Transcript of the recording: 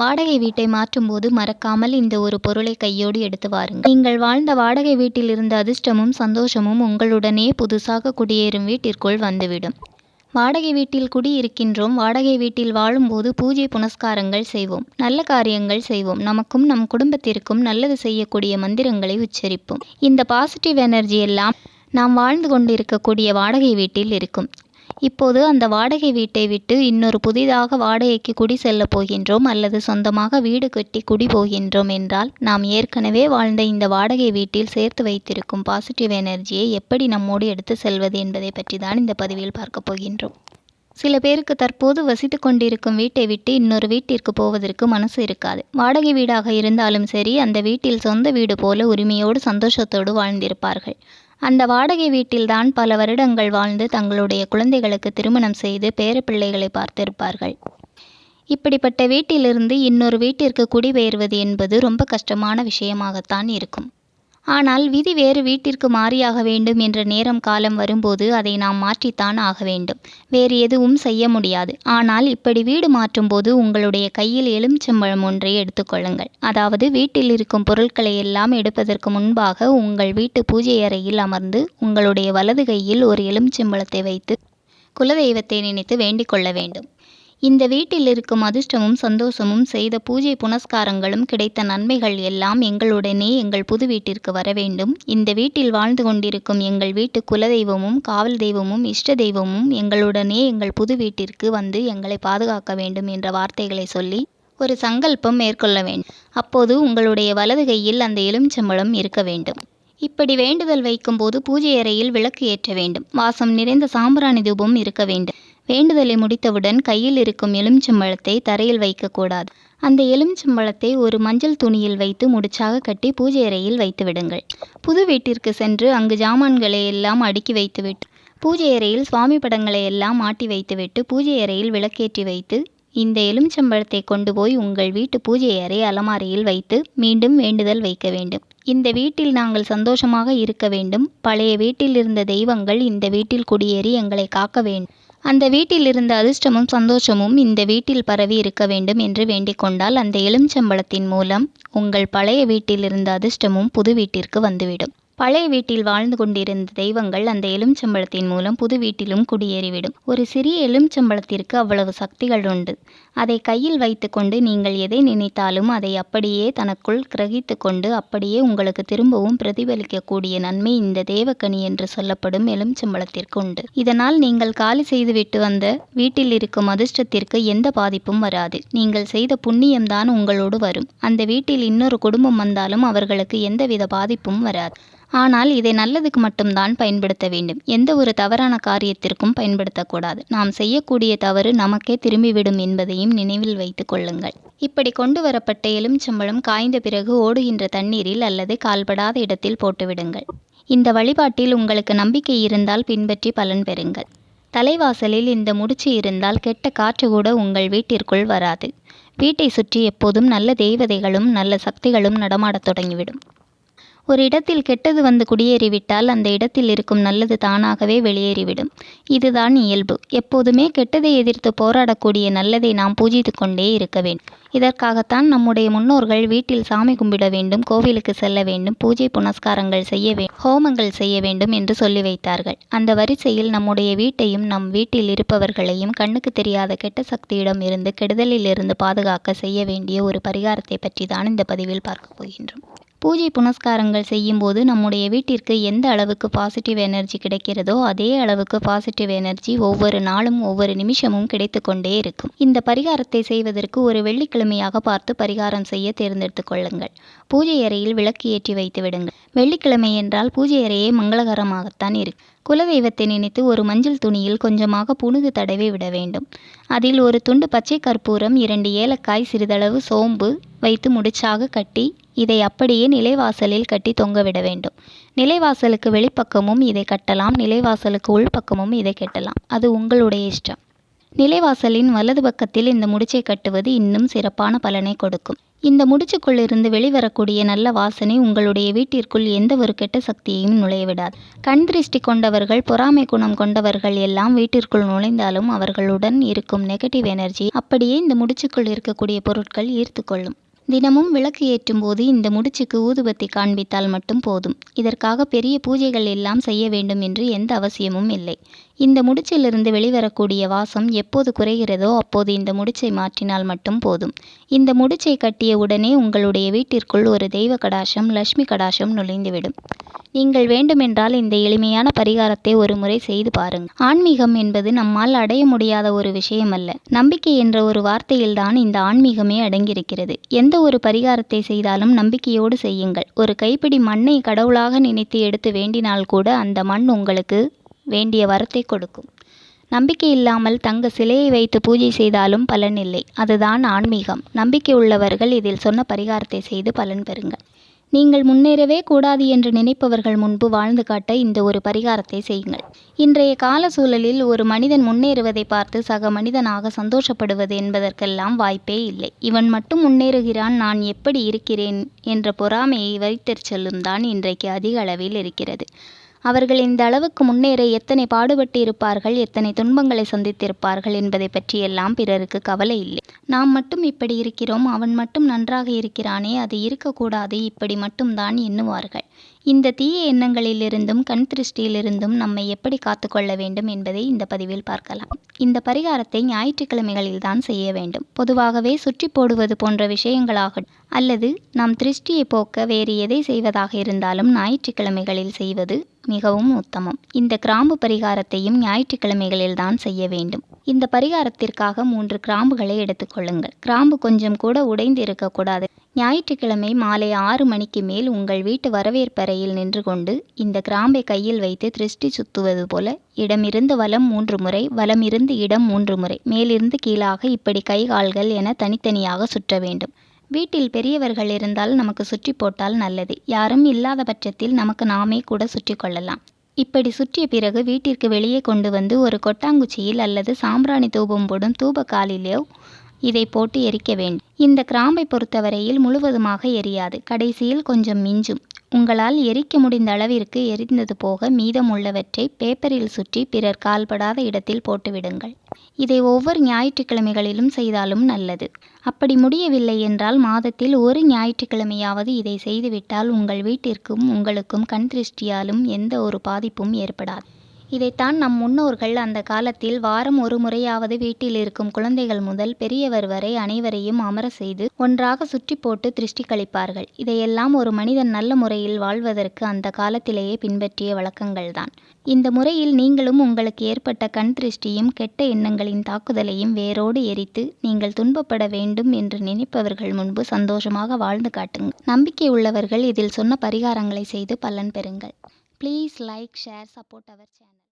வாடகை வீட்டை மாற்றும்போது மறக்காமல் இந்த ஒரு பொருளை கையோடு எடுத்து வாருங்கள். நீங்கள் வாழ்ந்த வாடகை வீட்டில் இருந்த அதிர்ஷ்டமும் சந்தோஷமும் உங்களுடனே புதுசாக குடியேறும் வீட்டிற்குள் வந்துவிடும். வாடகை வீட்டில் குடியிருக்கின்றோம். வாடகை வீட்டில் வாழும்போது பூஜை புனஸ்காரங்கள் செய்வோம். நல்ல காரியங்கள் செய்வோம். நமக்கும் நம் குடும்பத்திற்கும் நல்லது செய்யக்கூடிய மந்திரங்களை உச்சரிப்போம். இந்த பாசிட்டிவ் எனர்ஜி எல்லாம் நாம் வாழ்ந்து கொண்டிருக்கக்கூடிய வாடகை வீட்டில் இருக்கும். இப்போது அந்த வாடகை வீட்டை விட்டு இன்னொரு புதிதாக வாடகைக்கு குடி செல்லப் போகின்றோம் அல்லது சொந்தமாக வீடு கட்டி குடி போகின்றோம் என்றால் நாம் ஏற்கனவே வாழ்ந்த இந்த வாடகை வீட்டில் சேர்த்து வைத்திருக்கும் பாசிட்டிவ் எனர்ஜியை எப்படி நம்மோடு எடுத்து செல்வது என்பதை பற்றி தான் இந்த பதிவில் பார்க்க போகின்றோம். சில பேருக்கு தற்போது வசித்து கொண்டிருக்கும் வீட்டை விட்டு இன்னொரு வீட்டிற்கு போவதற்கு மனசு இருக்காது. வாடகை வீடாக இருந்தாலும் சரி அந்த வீட்டில் சொந்த வீடு போல உரிமையோடு சந்தோஷத்தோடு வாழ்ந்திருப்பார்கள். அந்த வாடகை வீட்டில்தான் பல வருடங்கள் வாழ்ந்து தங்களுடைய குழந்தைகளுக்கு திருமணம் செய்து பேரப்பிள்ளைகளை பார்த்திருப்பார்கள். இப்படிப்பட்ட வீட்டிலிருந்து இன்னொரு வீட்டிற்கு குடிபெயர்வது என்பது ரொம்ப கஷ்டமான விஷயமாகத்தான் இருக்கும். ஆனால் விதி வேறு வீட்டிற்கு மாறியாக வேண்டும் என்ற நேரம் காலம் வரும்போது அதை நாம் மாற்றித்தான் ஆக வேண்டும். வேறு எதுவும் செய்ய முடியாது. ஆனால் இப்படி வீடு மாற்றும்போது உங்களுடைய கையில் எலுமிச்சம்பழம் ஒன்றை எடுத்துக்கொள்ளுங்கள் அதாவது வீட்டில் இருக்கும் பொருட்களை எல்லாம் எடுப்பதற்கு முன்பாக உங்கள் வீட்டு பூஜை அறையில் அமர்ந்து உங்களுடைய வலது கையில் ஒரு எலுமிச்சம்பழத்தை வைத்து குலதெய்வத்தை நினைத்து வேண்டிக் கொள்ள வேண்டும். இந்த வீட்டில் இருக்கும் அதிர்ஷ்டமும் சந்தோஷமும் செய்த பூஜை புனஸ்காரங்களும் கிடைத்த நன்மைகள் எல்லாம் எங்களுடனே எங்கள் புது வீட்டிற்கு வர வேண்டும். இந்த வீட்டில் வாழ்ந்து கொண்டிருக்கும் எங்கள் வீட்டு குலதெய்வமும் காவல் தெய்வமும் இஷ்ட தெய்வமும் எங்களுடனே எங்கள் புது வீட்டிற்கு வந்து எங்களை பாதுகாக்க வேண்டும் என்ற வார்த்தைகளை சொல்லி ஒரு சங்கல்பம் மேற்கொள்ள வேண்டும். அப்போது உங்களுடைய வலது கையில் அந்த எலுமிச்சம்பழம் இருக்க வேண்டும். இப்படி வேண்டுதல் வைக்கும்போது பூஜை அறையில் விளக்கு ஏற்ற வேண்டும். வாசம் நிறைந்த சாம்பிராணி தூபம் இருக்க வேண்டும். வேண்டுதலை முடித்தவுடன் கையில் இருக்கும் எலுமிச்சம்பழத்தை தரையில் வைக்கக்கூடாது. அந்த எலுமிச்சம்பழத்தை ஒரு மஞ்சள் துணியில் வைத்து முடிச்சாக கட்டி பூஜை அறையில் வைத்து விடுங்கள் புது வீட்டிற்கு சென்று அங்கு ஜாமான்களை எல்லாம் அடுக்கி வைத்துவிட்டு பூஜை அறையில் சுவாமி படங்களை எல்லாம் மாட்டி வைத்துவிட்டு பூஜை அறையில் விளக்கேற்றி வைத்து இந்த எலுமிச்சம்பழத்தை கொண்டு போய் உங்கள் வீட்டு பூஜை அறை அலமாரியில் வைத்து மீண்டும் வேண்டுதல் வைக்க வேண்டும். இந்த வீட்டில் நாங்கள் சந்தோஷமாக இருக்க வேண்டும். பழைய வீட்டில் இருந்த தெய்வங்கள் இந்த வீட்டில் குடியேறி எங்களை காக்க வேண்டும். அந்த வீட்டில் இருந்த அதிர்ஷ்டமும் சந்தோஷமும் இந்த வீட்டில் பரவி இருக்க வேண்டும் என்று வேண்டிக் கொண்டால் அந்த எலுமிச்சம்பழத்தின் மூலம் உங்கள் பழைய வீட்டில் இருந்த அதிர்ஷ்டமும் புது வீட்டிற்கு வந்துவிடும். பழைய வீட்டில் வாழ்ந்து கொண்டிருந்த தெய்வங்கள் அந்த எலுமிச்சம்பழத்தின் மூலம் புது வீட்டிலும் குடியேறிவிடும். ஒரு சிறிய எலுமிச்சம்பழத்திற்கு அவ்வளவு சக்திகள் உண்டு. அதை கையில் வைத்துக்கொண்டு நீங்கள் எதை நினைத்தாலும் அதை அப்படியே தனக்குள் கிரகித்து கொண்டு அப்படியே உங்களுக்கு திரும்பவும் பிரதிபலிக்கக்கூடிய நன்மை இந்த தேவக்கனி என்று சொல்லப்படும் எலுமிச்சம்பழத்திற்கு உண்டு. இதனால் நீங்கள் காலி செய்துவிட்டு வந்த வீட்டில் இருக்கும் அதிர்ஷ்டத்திற்கு எந்த பாதிப்பும் வராது. நீங்கள் செய்த புண்ணியம்தான் உங்களோடு வரும். அந்த வீட்டில் இன்னொரு குடும்பம் வந்தாலும் அவர்களுக்கு எந்தவித பாதிப்பும் வராது. ஆனால் இதை நல்லதுக்கு மட்டும்தான் பயன்படுத்த வேண்டும். எந்த ஒரு தவறான காரியத்திற்கும் பயன்படுத்தக்கூடாது. நாம் செய்யக்கூடிய தவறு நமக்கே திரும்பிவிடும் என்பதையும் நினைவில் வைத்து கொள்ளுங்கள். இப்படி கொண்டு வரப்பட்ட எலுமிச்சம்பழம் காய்ந்த பிறகு ஓடுகின்ற தண்ணீரில் அல்லது கால்படாத இடத்தில் போட்டுவிடுங்கள். இந்த வழிபாட்டில் உங்களுக்கு நம்பிக்கை இருந்தால் பின்பற்றி பலன் பெறுங்கள். தலைவாசலில் இந்த முடிச்சு இருந்தால் கெட்ட காற்று கூட உங்கள் வீட்டிற்குள் வராது. வீட்டை சுற்றி எப்போதும் நல்ல தெய்வதைகளும் நல்ல சக்திகளும் நடமாடத் தொடங்கிவிடும். ஒரு இடத்தில் கெட்டது வந்து குடியேறிவிட்டால் அந்த இடத்தில் இருக்கும் நல்லது தானாகவே வெளியேறிவிடும். இதுதான் இயல்பு. எப்போதுமே கெட்டதை எதிர்த்து போராடக்கூடிய நல்லதை நாம் பூஜித்து கொண்டே இருக்க வேண்டும். இதற்காகத்தான் நம்முடைய முன்னோர்கள் வீட்டில் சாமி கும்பிட வேண்டும் கோவிலுக்கு செல்ல வேண்டும் பூஜை புனஸ்காரங்கள் செய்ய வேண்டும் ஹோமங்கள் செய்ய வேண்டும் என்று சொல்லி வைத்தார்கள். அந்த வரிசையில் நம்முடைய வீட்டையும் நம் வீட்டில் இருப்பவர்களையும் கண்ணுக்கு தெரியாத கெட்ட சக்தியிடம் இருந்து கெடுதலில் இருந்து பாதுகாக்க செய்ய வேண்டிய ஒரு பரிகாரத்தை பற்றி தான் இந்த பதிவில் பார்க்க போகின்றோம். பூஜை புனஸ்காரங்கள் செய்யும்போது நம்முடைய வீட்டிற்கு எந்த அளவுக்கு பாசிட்டிவ் எனர்ஜி கிடைக்கிறதோ அதே அளவுக்கு பாசிட்டிவ் எனர்ஜி ஒவ்வொரு நாளும் ஒவ்வொரு நிமிஷமும் கிடைத்து கொண்டே இருக்கும். இந்த பரிகாரத்தை செய்வதற்கு ஒரு வெள்ளிக்கிழமையாக பார்த்து பரிகாரம் செய்ய தேர்ந்தெடுத்து கொள்ளுங்கள். பூஜை அறையில் விளக்கு ஏற்றி வைத்து விடுங்கள். வெள்ளிக்கிழமை என்றால் பூஜை அறையே மங்களகரமாகத்தான் இருக்கும் குலதெய்வத்தை நினைத்து ஒரு மஞ்சள் துணியில் கொஞ்சமாக புனுகு தடவி விட வேண்டும். அதில் ஒரு துண்டு பச்சை கற்பூரம் இரண்டு ஏலக்காய் சிறிதளவு சோம்பு வைத்து முடிச்சாக கட்டி இதை அப்படியே நிலைவாசலில் கட்டி தொங்கவிட வேண்டும். நிலைவாசலுக்கு வெளிப்பக்கமும் இதை கட்டலாம் நிலைவாசலுக்கு உள்பக்கமும் இதை கட்டலாம். அது உங்களுடைய இஷ்டம். நிலைவாசலின் வலது பக்கத்தில் இந்த முடிச்சை கட்டுவது இன்னும் சிறப்பான பலனை கொடுக்கும். இந்த முடிச்சுக்குள்ளிருந்து வெளிவரக்கூடிய நல்ல வாசனை உங்களுடைய வீட்டிற்குள் எந்த ஒரு கெட்ட சக்தியையும் நுழையவிடாது. கண் திருஷ்டி கொண்டவர்கள் பொறாமை குணம் கொண்டவர்கள் எல்லாம் வீட்டிற்குள் நுழைந்தாலும் அவர்களுடன் இருக்கும் நெகட்டிவ் எனர்ஜி அப்படியே இந்த முடிச்சுக்குள் இருக்கக்கூடிய பொருட்கள் ஈர்த்துக்கொள்ளும். தினமும் விளக்கு ஏற்றும் போது இந்த முடிச்சுக்கு ஊதுபத்தி காண்பித்தால் மட்டும் போதும். இதற்காக பெரிய பூஜைகள் எல்லாம் செய்ய வேண்டும் என்று எந்த அவசியமும் இல்லை. இந்த முடிச்சிலிருந்து வெளிவரக்கூடிய வாசம் எப்போது குறைகிறதோ அப்போது இந்த முடிச்சை மாற்றினால் மட்டும் போதும். இந்த முடிச்சை கட்டிய உடனே உங்களுடைய வீட்டிற்குள் ஒரு தெய்வ கடாசம் லட்சுமி கடாசம் நுழைந்துவிடும். நீங்கள் வேண்டுமென்றால் இந்த எளிமையான பரிகாரத்தை ஒரு முறை செய்து பாருங்கள். ஆன்மீகம் என்பது நம்மால் அடைய முடியாத ஒரு விஷயம் அல்ல நம்பிக்கை என்ற ஒரு வார்த்தையில்தான் இந்த ஆன்மீகமே அடங்கியிருக்கிறது. எந்த ஒரு பரிகாரத்தை செய்தாலும் நம்பிக்கையோடு செய்யுங்கள். ஒரு கைப்பிடி மண்ணை கடவுளாக நினைத்து எடுத்து வேண்டினால் கூட அந்த மண் உங்களுக்கு வேண்டிய வரத்தை கொடுக்கும். நம்பிக்கை இல்லாமல் தங்க சிலையை வைத்து பூஜை செய்தாலும் பலன் இல்லை. அதுதான் ஆன்மீகம். நம்பிக்கை உள்ளவர்கள் இதில் சொன்ன பரிகாரத்தை செய்து பலன் பெறுங்கள். நீங்கள் முன்னேறவே கூடாது என்று நினைப்பவர்கள் முன்பு வாழ்ந்து காட்ட இந்த ஒரு பரிகாரத்தை செய்யுங்கள். இன்றைய கால சூழலில் ஒரு மனிதன் முன்னேறுவதை பார்த்து சக மனிதனாக சந்தோஷப்படுவது என்பதற்கெல்லாம் வாய்ப்பே இல்லை. இவன் மட்டும் முன்னேறுகிறான் நான் எப்படி இருக்கிறேன் என்ற பொறாமையை வைத்தற் செல்லும் தான் இன்றைக்கு அதிக அளவில் இருக்கிறது. அவர்கள் இந்த அளவுக்கு முன்னேற எத்தனை பாடுபட்டு இருப்பார்கள் எத்தனை துன்பங்களை சந்தித்திருப்பார்கள் என்பதை பற்றியெல்லாம் பிறருக்கு கவலை இல்லை. நாம் மட்டும் இப்படி இருக்கிறோம் அவன் மட்டும் நன்றாக இருக்கிறானே அது இருக்கக்கூடாது இப்படி மட்டும்தான் எண்ணுவார்கள். இந்த தீய எண்ணங்களிலிருந்தும் கண் திருஷ்டியிலிருந்தும் நம்மை எப்படி காத்துக்கொள்ள வேண்டும் என்பதை இந்த பதிவில் பார்க்கலாம். இந்த பரிகாரத்தை ஞாயிற்றுக்கிழமைகளில் தான் செய்ய வேண்டும். பொதுவாகவே சுற்றி போடுவது போன்ற விஷயங்களாக அல்லது நாம் திருஷ்டியை போக்க வேறு எதை செய்வதாக இருந்தாலும் ஞாயிற்றுக்கிழமைகளில் செய்வது மிகவும் உத்தமம். இந்த கிராம்பு பரிகாரத்தையும் ஞாயிற்றுக்கிழமைகளில் தான் செய்ய வேண்டும். இந்த பரிகாரத்திற்காக மூன்று கிராம்புகளை எடுத்துக்கொள்ளுங்கள் கிராம்பு கொஞ்சம் கூட உடைந்து இருக்கக்கூடாது. ஞாயிற்றுக்கிழமை மாலை ஆறு மணிக்கு மேல் உங்கள் வீட்டு வரவேற்பறையில் நின்று கொண்டு இந்த கிராம்பை கையில் வைத்து திருஷ்டி சுத்துவது போல இடமிருந்து வலம் மூன்று முறை வலமிருந்து இடம் மூன்று முறை மேலிருந்து கீழாக இப்படி கை கால்கள் என தனித்தனியாக சுற்ற வேண்டும். வீட்டில் பெரியவர்கள் இருந்தால் நமக்கு சுற்றி போட்டால் நல்லது. யாரும் இல்லாத பட்சத்தில் நமக்கு நாமே கூட சுற்றி கொள்ளலாம். இப்படி சுற்றிய பிறகு வீட்டிற்கு வெளியே கொண்டு வந்து ஒரு கொட்டாங்குச்சியில் அல்லது சாம்பிராணி தூபம் போடும் தூபக்காலிலோ இதை போட்டு எரிக்க வேண்டும். இந்த கிராம்பை பொறுத்தவரையில் முழுவதுமாக எரியாது. கடைசியில் கொஞ்சம் மிஞ்சும். உங்களால் எரிக்க முடிந்த அளவிற்கு எரிந்தது போக மீதமுள்ளவற்றை பேப்பரில் சுற்றி பிறர் கால்படாத இடத்தில் போட்டுவிடுங்கள். இதை ஒவ்வொரு ஞாயிற்றுக்கிழமைகளிலும் செய்தாலும் நல்லது. அப்படி முடியவில்லை என்றால் மாதத்தில் ஒரு ஞாயிற்றுக்கிழமையாவது இதை செய்துவிட்டால் உங்கள் வீட்டிற்கும் உங்களுக்கும் கண் திருஷ்டியாலும் எந்த ஒரு பாதிப்பும் ஏற்படாது. இதைத்தான் நம் முன்னோர்கள் அந்த காலத்தில் வாரம் ஒரு முறையாவது வீட்டில் இருக்கும் குழந்தைகள் முதல் பெரியவர் வரை அனைவரையும் அமர செய்து ஒன்றாக சுற்றி போட்டு திருஷ்டி கழிப்பார்கள். இதையெல்லாம் ஒரு மனிதன் நல்ல முறையில் வாழ்வதற்கு அந்த காலத்திலேயே பின்பற்றிய வழக்கங்கள்தான். இந்த முறையில் நீங்களும் உங்களுக்கு ஏற்பட்ட கண் திருஷ்டியும் கெட்ட எண்ணங்களின் தாக்குதலையும் வேரோடு எரித்து நீங்கள் துன்பப்பட வேண்டும் என்று நினைப்பவர்கள் முன்பு சந்தோஷமாக வாழ்ந்து காட்டுங்கள். நம்பிக்கை உள்ளவர்கள் இதில் சொன்ன பரிகாரங்களை செய்து பலன் பெறுங்கள். Please like share support our channel